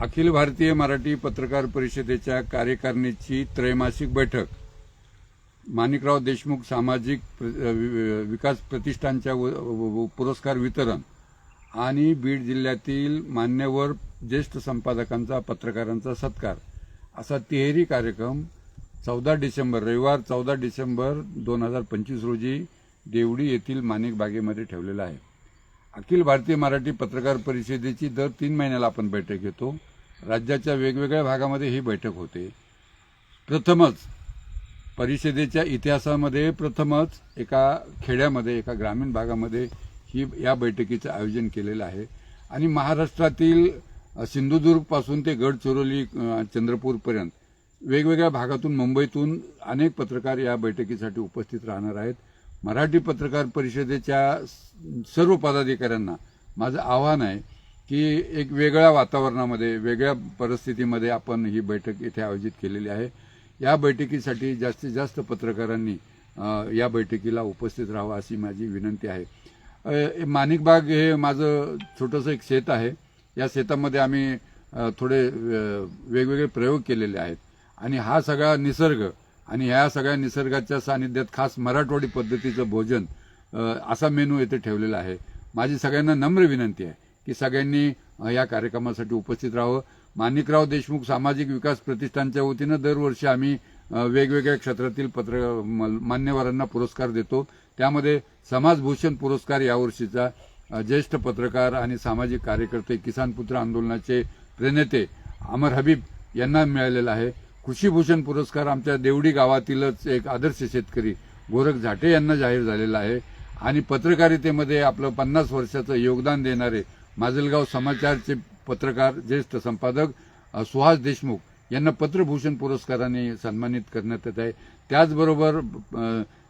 अखिल भारतीय मराठी पत्रकार परिषदेच्या कार्यकारिणीची त्रैमासिक बैठक. माणिकराव देशमुख सामाजिक प्र- वि- विकास प्रतिष्ठानच्या व- पुरस्कार वितरण आणि बीड जिल्ह्यातील मान्यवर ज्येष्ठ संपादकांचा पत्रकारांचा सत्कार. असा तिहेरी कार्यक्रम चौदा डिसेंबर रविवार चौदा डिसेंबर दोन हजार पंचवीस रोजी देवडी येथील माणिक बागेमध्ये ठेवलेला आहे. अखिल भारतीय मराठी पत्रकार परिषदेची दर तीन महिन्याला आपण बैठक घेतो. राज्याच्या वेगवेगळ्या भागामध्ये ही बैठक होते. प्रथमच परिषदेच्या इतिहासामध्ये प्रथमच एका खेड्यामध्ये एका ग्रामीण भागामध्ये ही या बैठकीचं आयोजन केलेलं आहे. आणि महाराष्ट्रातील सिंधुदुर्गपासून ते गडचिरोली चंद्रपूरपर्यंत वेगवेगळ्या भागातून मुंबईतून अनेक पत्रकार या बैठकीसाठी उपस्थित राहणार आहेत. मराठी पत्रकार परिषदेच्या सर्व पदाधिकाऱ्यांना माझं आव्हान आहे की एक वेगळ्या वातावरणामध्ये वेगळ्या परिस्थितीमध्ये आपण ही बैठक इथे आयोजित केलेली आहे. या बैठकीसाठी जास्तीत जास्त पत्रकारांनी या बैठकीला उपस्थित राहावं अशी माझी विनंती आहे. माणिकबाग हे माझं छोटंसं एक शेत आहे. या शेतामध्ये आम्ही थोडे वेगवेगळे प्रयोग केलेले आहेत. आणि हा सगळा निसर्ग आणि ह्या सगळ्या निसर्गाच्या सानिध्यात खास मराठवाडी पद्धतीचं भोजन असा मेनू येथे ठेवलेला आहे. माझी सगळ्यांना नम्र विनंती आहे की सगळ्यांनी या कार्यक्रमासाठी उपस्थित राहावं. माणिकराव देशमुख सामाजिक विकास प्रतिष्ठानच्या वतीनं दरवर्षी आम्ही वेगवेगळ्या क्षेत्रातील पत्र मान्यवरांना पुरस्कार देतो. त्यामध्ये समाजभूषण पुरस्कार यावर्षीचा ज्येष्ठ पत्रकार आणि सामाजिक कार्यकर्ते किसान पुत्र आंदोलनाचे प्रणेते अमर हबीब यांना मिळालेला आहे. कृषीभूषण पुरस्कार आमच्या देवडी गावातीलच एक आदर्श शेतकरी गोरख झाटे यांना जाहीर झालेला आहे. आणि पत्रकारितेमध्ये आपलं पन्नास वर्षाचं योगदान देणारे माजलगाव समाचारचे पत्रकार ज्येष्ठ संपादक सुहास देशमुख यांना पत्रभूषण पुरस्काराने सन्मानित करण्यात येत आहे. त्याचबरोबर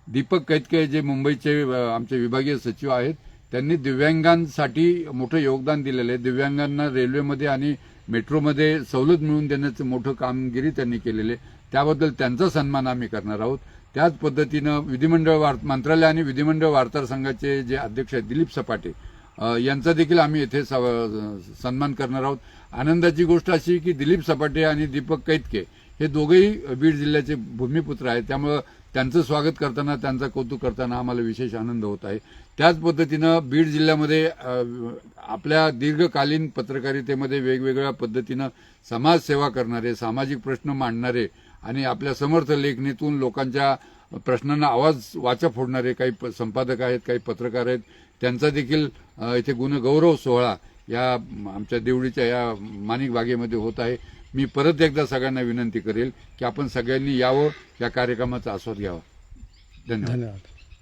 दीपक कैतके जे मुंबईचे आमचे विभागीय सचिव आहेत त्यांनी दिव्यांगांसाठी मोठं योगदान दिलेलं आहे. दिव्यांगांना रेल्वेमध्ये आणि मेट्रोमध्ये सवलत मिळवून देण्याचं मोठं कामगिरी त्यांनी केलेले आहे. त्याबद्दल त्यांचा सन्मान आम्ही करणार आहोत त्याच पद्धतीनं विधिमंडळ वार मंत्रालय आणि विधिमंडळ वार्ताहर संघाचे जे अध्यक्ष आहेत दिलीप सपाटे यांचा देखील आम्ही येथे सव- सन्मान करणार आहोत आनंदाची गोष्ट अशी की दिलीप सपाटे आणि दीपक कैतके हे दोघेही बीड जिल्ह्याचे भूमिपुत्र आहेत. त्यामुळं त्यांचं स्वागत करताना त्यांचं कौतुक करताना आम्हाला विशेष आनंद होत आहे. त्याच पद्धतीनं बीड जिल्ह्यामध्ये आपल्या दीर्घकालीन पत्रकारितेमध्ये वेगवेगळ्या पद्धतीनं समाजसेवा करणारे सामाजिक प्रश्न मांडणारे आणि आपल्या समर्थ लेखणीतून लोकांच्या प्रश्नांना आवाज वाचा फोडणारे काही प- संपादक आहेत काही पत्रकार आहेत. त्यांचा देखील इथे गुणगौरव सोहळा या आमच्या देवडीच्या या माणिक बागेमध्ये होत आहे. मी परत एकदा सगळ्यांना विनंती करेल की आपण सगळ्यांनी यावं या कार्यक्रमाचा आस्वाद घ्यावा. धन्यवाद.